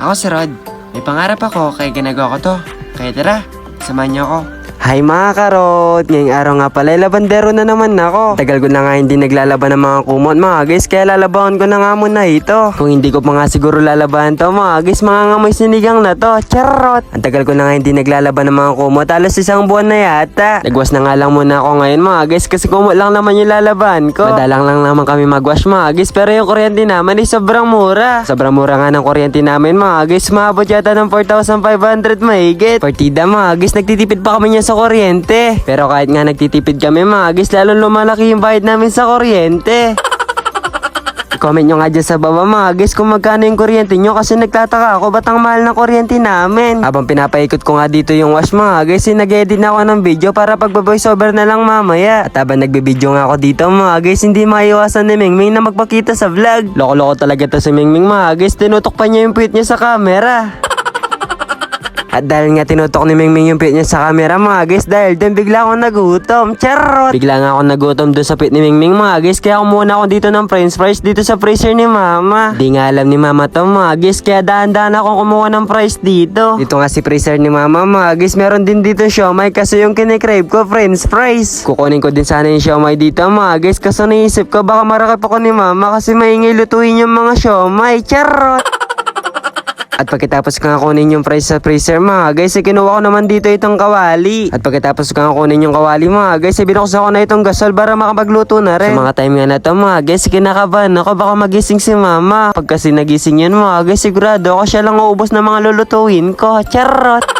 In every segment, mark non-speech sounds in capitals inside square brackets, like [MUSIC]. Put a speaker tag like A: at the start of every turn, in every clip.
A: Ako si Rod. May pangarap ako kaya ginagawa ko to. Kaya tara, samahan niyo ako.
B: Hi mga karot! Ngayong araw nga pala, labandero na naman ako. Tagal ko na nga hindi naglalaban ng mga kumot mga guys, kaya lalabahan ko na nga muna ito. Kung hindi ko pa nga siguro lalabahan to mga guys, mga ngamoy sinigang na to. Charot! Ang tagal ko na nga hindi naglalaban ng mga kumot, alas isang buwan na yata. Nagwas na nga lang muna ako ngayon mga guys, kasi kumot lang naman yung lalaban ko. Madalang lang naman kami magwash mga guys, pero yung kuryente naman ay sobrang mura. Sobrang mura nga ng kuryente namin mga guys, maabot yata ng 4,500 mahigit. Partida mga guys, nagtitipid pa kami niya sa kuryente. Pero kahit nga nagtitipid kami mga guys, lalong lumalaki yung bayad namin sa kuryente. [LAUGHS] Comment nyo nga dyan sa baba mga guys kung magkano yung kuryente nyo kasi nagtataka ako ba't ang mahal ng kuryente namin. Habang pinapaikot ko nga dito yung wash mga guys, eh, nag-edit na ako ng video para pagbaboy over na lang mamaya. At habang nagbibideo nga ako dito mga guys, hindi maiwasan ni Mingming na magpakita sa vlog. Loko-loko talaga to si Mingming mga guys, tinutok pa niya yung puwit niya sa camera. At dahil nga tinutok ni Mingming yung pit niya sa camera mga guys, dahil din bigla akong nagutom. Charot! Bigla nga ako nagutom doon sa pit ni Mingming mga guys, kaya kumuha ako dito ng french fries dito sa freezer ni mama. Di nga alam ni mama to mga guys, kaya dahan-dahan ako kumuha ng fries dito. Dito nga si freezer ni mama mga guys, meron din dito siomay kasi yung kinikrave ko french fries. Kukunin ko din sana yung siomay dito mga guys, kasi naisip ko baka marakap ako ni mama kasi maingay lutuin yung mga siomay. Charot! At pagkatapos ko nga kunin yung fries sa freezer mga guys, eh, kinuha ko naman dito itong kawali. At pagkatapos ko nga kunin yung kawali mga guys, eh, binuksan ko na itong gasol para makapagluto na rin. Sa mga time nga na to mga guys, kinakabahan ako baka magising si mama. Pag kasi nagising yan mga guys, sigurado ako siya lang uubos na mga lulutuin ko. Charot!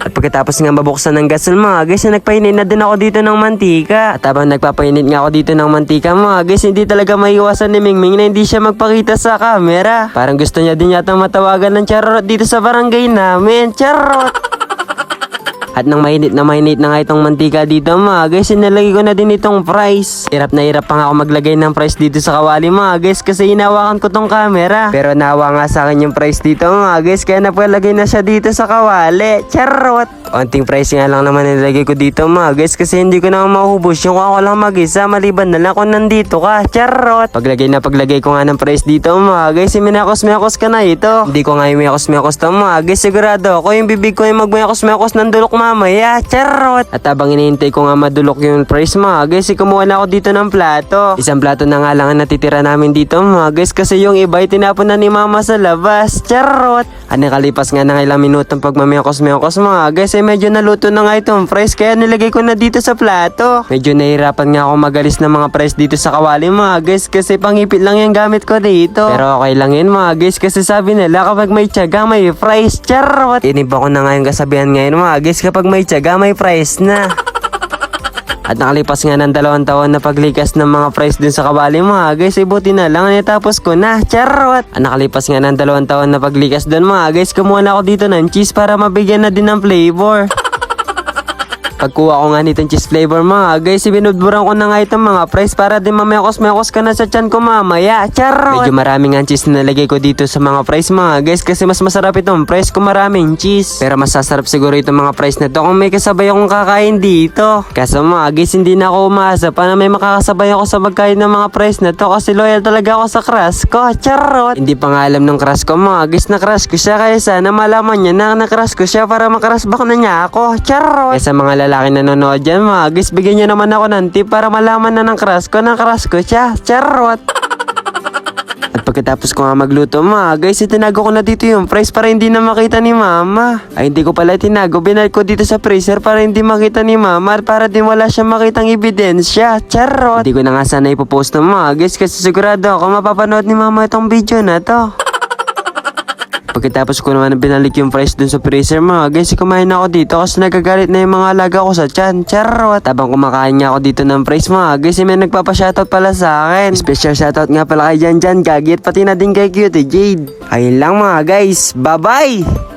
B: At pagkatapos nga mabuksan ng gasol mga guys, eh, nagpainit na din ako dito ng mantika. At habang nagpapainit nga ako dito ng mantika mga guys, hindi talaga maiwasan ni Mingming na hindi siya magpakita sa camera. Parang gusto niya din yata matawagan ng charot dito sa barangay namin. Charot! At nang mainit na mainit na nga itong mantika dito mga guys, sinalagay ko na din itong fries. Hirap na hirap pa nga ako maglagay ng fries dito sa kawali mga guys kasi hinawakan ko tong camera. Pero nawa nga sa akin yung fries dito mga guys kaya napalagay na siya dito sa kawali. Charot! Onting fries nga lang naman nilagay ko dito mga guys kasi hindi ko na maubos yung ako lang mag-isa maliban na lang kung nandito ka. Charot! Paglagay na paglagay ko nga ng fries dito mga guys, minakos-mekos ka na ito. Hindi ko nga yung minakos-mekos to mga guys, sigurado ako yung bibig ko yung magmayakos-mekos ng dulok mamaya. Charot! At habang inihintay ko nga madulok yung fries mga guys, eh, kumuha na ako dito ng plato. Isang plato na nga lang ang natitira namin dito mga guys kasi yung iba ay tinapon na ni mama sa labas. Charot! At nakalipas nga ng ilang minutong pagmamayakos-mekos mga guys, eh medyo naluto na nga itong fries kaya nilagay ko na dito sa plato. Medyo nahirapan nga ako magalis ng mga fries dito sa kawali mga guys kasi pangipit lang yung gamit ko dito. Pero okay lang yun mga guys kasi sabi nila kapag may tiyaga may fries. Charot! Iniba ko na nga yung kasabihan ngayon mga guys kapag may tiyaga may fries na. [LAUGHS] At nakalipas nga ng dalawang taon na paglikas ng mga fries dun sa kabali mga guys, eh buti na lang natapos ko na. Charot! At nakalipas nga ng dalawang taon na paglikas dun mga guys, kumuha na ako dito ng cheese para mabigyan na din ng flavor. Pagkuha ko nga nitong cheese flavor mga guys, ibinudburan ko na nga itong mga fries para din mamekos-mekos ka na sa tiyan ko mamaya. Charot! Medyo maraming ang cheese na nalagay ko dito sa mga fries mga guys kasi mas masarap itong fries kung maraming cheese. Pero mas sasarap siguro itong mga fries na to kung may kasabay akong kakain dito. Kaso mga guys, hindi na ako umasa pa na may makakasabay ako sa pagkain ng mga fries na to kasi loyal talaga ako sa crush ko. Charot! Hindi pa nga alam ng crush ko mga guys na crush ko siya kaya sana malaman niya na na-crush ko siya para makrush back na niya ako. Charot! Kaya sa mga lalaki na nanonood dyan mga guys, bigyan niyo naman ako ng tip para malaman na ng crush ko na crush ko siya. Charot! [LAUGHS] At pagkatapos ko nga magluto mga guys, itinago ko na dito yung fries para hindi na makita ni mama. Ay hindi ko pala tinago, binalik ko dito sa freezer para hindi makita ni mama at para din wala siya makitang ebidensya. Charot! Hindi ko na nga sana ipopost ng mga guys kasi sigurado ako mapapanood ni mama itong video na to. Pagkatapos ko naman binalik yung fries dun sa freezer mga guys, kumain na ako dito kasi nagagalit na yung mga alaga ko sa tiyan. Charot! Habang kumakain niya ako dito ng fries mga guys, eh, may nagpapa-shoutout pala sa akin. Special shoutout nga pala kay Jan Jan Gagi at pati na din kay Cutie Jade. Ayun lang mga guys, bye bye!